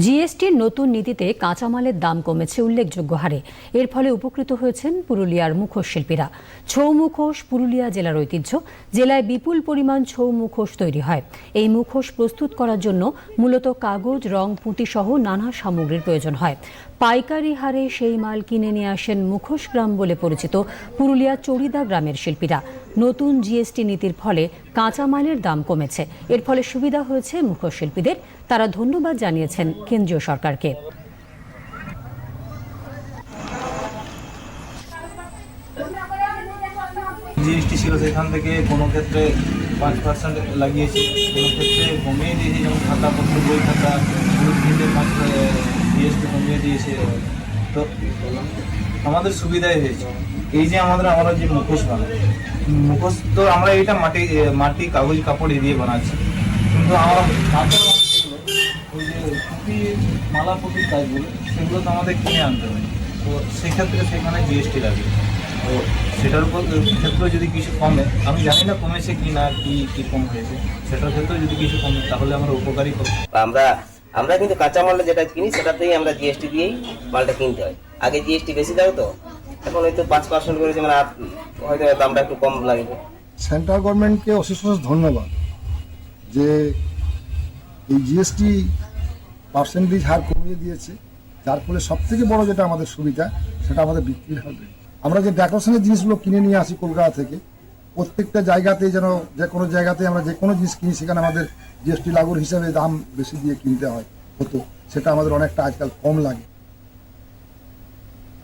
জিএসটির নতুন নীতিতে কাঁচামালের দাম কমেছে উল্লেখযোগ্য হারে। এর ফলে উপকৃত হয়েছেন পুরুলিয়ার মুখোশ শিল্পীরা। ছৌ মুখোশ পুরুলিয়া জেলার ঐতিহ্য। জেলায় বিপুল পরিমাণ ছৌ মুখোশ তৈরি হয়। এই মুখোশ প্রস্তুত করার জন্য মূলত কাগজ, রং পুঁতি সহ নানা সামগ্রীর প্রয়োজন হয়। পাইকারি হারে সেই মাল কিনে নিয়ে আসেন মুখোশ গ্রাম বলে পরিচিত পুরুলিয়া চড়িদা গ্রামের শিল্পীরা। নতুন জিএসটি নীতির ফলে কাঁচামালের দাম কমেছে। এর ফলে সুবিধা হয়েছে মুখোশ শিল্পীদের তারা ধন্যবাদ জানিয়েছেন কেন্দ্রীয় সরকারকে। জিএসটি ছিল সেখান থেকে কোনো ক্ষেত্রে পাঁচ পার্সেন্ট লাগিয়েছে, কোনো ক্ষেত্রে কমিয়ে দিয়েছে, যেমন খাতাপত্র বই খাতা গ্রুপ পাঁচ জিএসটি কমিয়ে দিয়েছে। তো আমাদের সুবিধাই হয়েছে। এই যে আমাদের আমরা যে মুখোশ বানাই, মুখোশ তো আমরা এটা মাটি মাটি, কাগজ, কাপড় দিয়ে বানাচ্ছি। কিন্তু আমরা ওই যে টুপি, মালা পুটির কাজগুলো, সেগুলো তো আমাদের কিনে আনতে হয়। তো সেক্ষেত্রে সেখানে জিএসটি লাগে। তো সেটার উপর ক্ষেত্রে যদি কিছু কমে, আমি জানি না কমেছে কি না, কি কি কম হয়েছে। সেটার ক্ষেত্রে যদি কিছু কমে, তাহলে আমরা উপকারী হবে আমরা আমরা কিন্তু কাঁচামালটা যেটা কিনি, সেটাতেই আমরা জিএসটি দিয়েই মালটা কিনতে হয়। আগে জিএসটি বেশি দাও তো? এখন পাঁচ পার্সেন্ট করেছে মানে হয়তো দামটা একটু কম লাগবে। সেন্ট্রাল গভর্নমেন্টকে অশেষ অশেষ ধন্যবাদ যে এই জিএসটি পার্সেন্টেজ হার কমিয়ে দিয়েছে, যার ফলে সব থেকে বড় যেটা আমাদের সুবিধা, সেটা আমাদের বিক্রি হবে আমরা যে ডেকোরেশনের জিনিসগুলো কিনে নিয়ে আসি কলকাতা থেকে, প্রত্যেকটা জায়গাতে যেন যে কোনো জায়গাতে আমরা যে কোনো জিনিস কিনি, সেখানে আমাদের জিএসটি লাগুর হিসাবে দাম বেশি দিয়ে কিনতে হয়, হতো। সেটা আমাদের অনেকটা আজকাল কম লাগে।